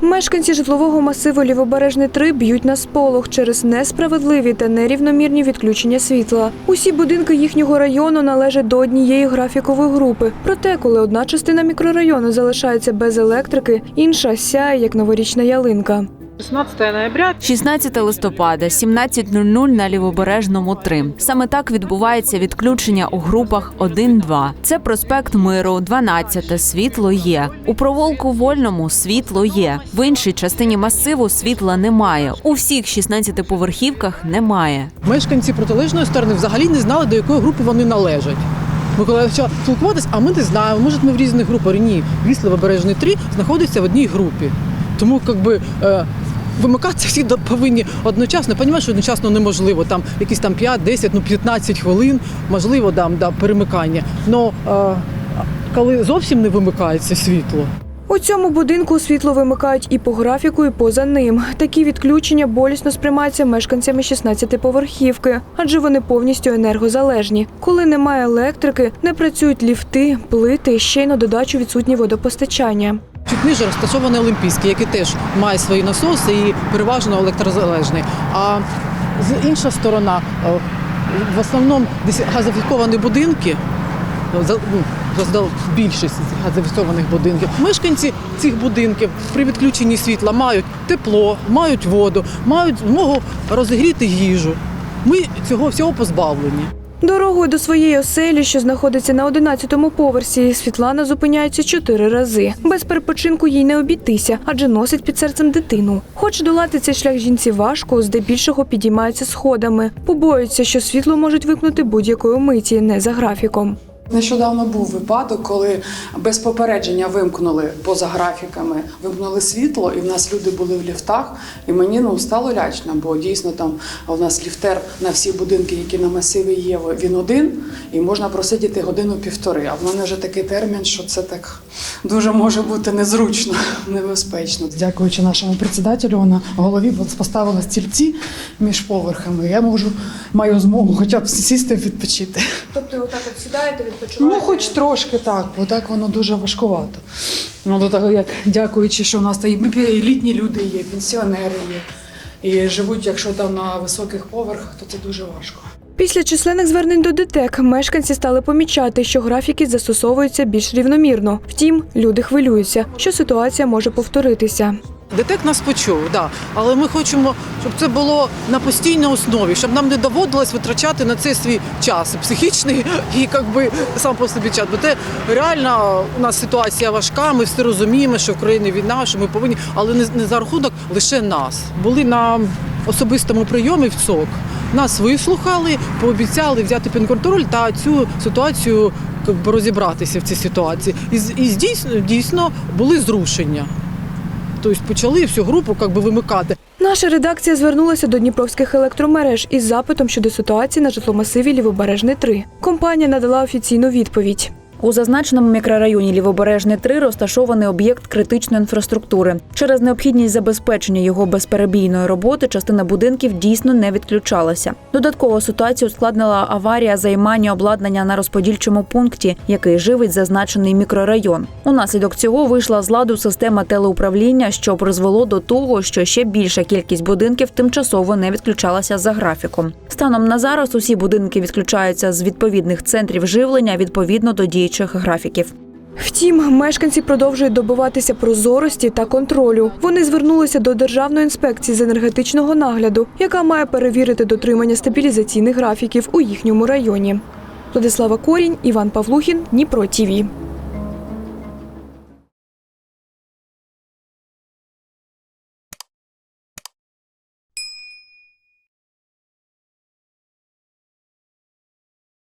Мешканці житлового масиву Лівобережний 3 б'ють на сполох через несправедливі та нерівномірні відключення світла. Усі будинки їхнього району належать до однієї графікової групи. Проте, коли одна частина мікрорайону залишається без електрики, інша сяє як новорічна ялинка. 16 ноября 16 листопада, 17.00 на Лівобережному 3. Саме так відбувається відключення у групах 1-2. Це проспект Миру, 12. Світло є. У провулку Вольному світло є. В іншій частині масиву світла немає. У всіх 16-поверхівках немає. Мешканці протилежної сторони взагалі не знали, до якої групи вони належать. Ми коли почали спілкуватися, а ми не знаємо, може ми в різних групах. Ні, Вісло Вибережний 3 знаходиться в одній групі. Тому якби. Вимикатися всі повинні одночасно. Розумію, що одночасно неможливо. Там якісь там 5, 10, ну 15 хвилин, можливо, там да, перемикання. Но е, коли зовсім не вимикається світло, У цьому будинку світло вимикають і по графіку, і поза ним. Такі відключення болісно сприймаються мешканцями 16-поверхівки, адже вони повністю енергозалежні. Коли немає електрики, не працюють ліфти, плити, ще й на додачу відсутнє водопостачання. Чуть ниже розташований Олімпійський, який теж має свої насоси і переважно електрозалежний. А з інша сторона, е, в основному десь газофіковані будинки. ну, більшість з газофікованих будинків. Мешканці цих будинків при відключенні світла мають тепло, мають воду, мають змогу розігріти їжу. Ми цього всього позбавлені. Дорогою до своєї оселі, що знаходиться на 11-му поверсі, Світлана зупиняється чотири рази. Без перепочинку їй не обійтися, адже носить під серцем дитину. Хоч долати цей шлях жінці важко, здебільшого підіймається сходами. Побоюється, що світло можуть випнути будь-якої миті, не за графіком. Нещодавно був випадок, коли без попередження вимкнули поза графіками, вимкнули світло, і в нас люди були в ліфтах. І мені ну стало лячно, бо дійсно там у нас ліфтер на всі будинки, які на масиві є, він один, і можна просидіти годину-півтори. А в мене вже такий термін, що це так дуже може бути незручно, небезпечно. Дякуючи нашому председателю, на голові поставила стільці між поверхами. Я можу маю змогу хоча б сісти відпочити. Тобто, отак от сідаєте, Ну, хоч трошки так, бо так воно дуже важкувато. Ну, до того, як дякуючи, що у нас та і літні люди є, пенсіонери є. І живуть, якщо там на високих поверхах, то це дуже важко. Після численних звернень до ДТЕК мешканці стали помічати, що графіки застосовуються більш рівномірно. Втім, люди хвилюються, що ситуація може повторитися. ДТЕК нас почув, да. але ми хочемо, щоб це було на постійній основі, щоб нам не доводилось витрачати на це свій час психічний і якби сам по собі час. Бо це реально у нас ситуація важка. Ми всі розуміємо, що в країні війна, що ми повинні, але не, не за рахунок лише нас. Були на особистому прийомі в ЦОК. Нас вислухали, пообіцяли взяти під контроль та цю ситуацію розібратися в цій ситуації. І, і дійсно, дійсно були зрушення. Тобто почали всю групу как би, вимикати. Наша редакція звернулася до Дніпровських електромереж із запитом щодо ситуації на житломасиві Лівобережний 3. Компанія надала офіційну відповідь. У зазначеному мікрорайоні Лівобережний 3 розташований об'єкт критичної інфраструктури. Через необхідність забезпечення його безперебійної роботи частина будинків дійсно не відключалася. Додатково ситуацію ускладнила аварія займання обладнання на розподільчому пункті, який живить зазначений мікрорайон. Унаслідок цього вийшла з ладу система телеуправління, що призвело до того, що ще більша кількість будинків тимчасово не відключалася за графіком. Станом на зараз усі будинки відключаються з відповідних центрів живлення відповідно до діючих графіків. Втім, мешканці продовжують добиватися прозорості та контролю. Вони звернулися до Державної інспекції з енергетичного нагляду, яка має перевірити дотримання стабілізаційних графіків у їхньому районі. Владислава Корінь, Іван Павлухін, Дніпро ТІВІ.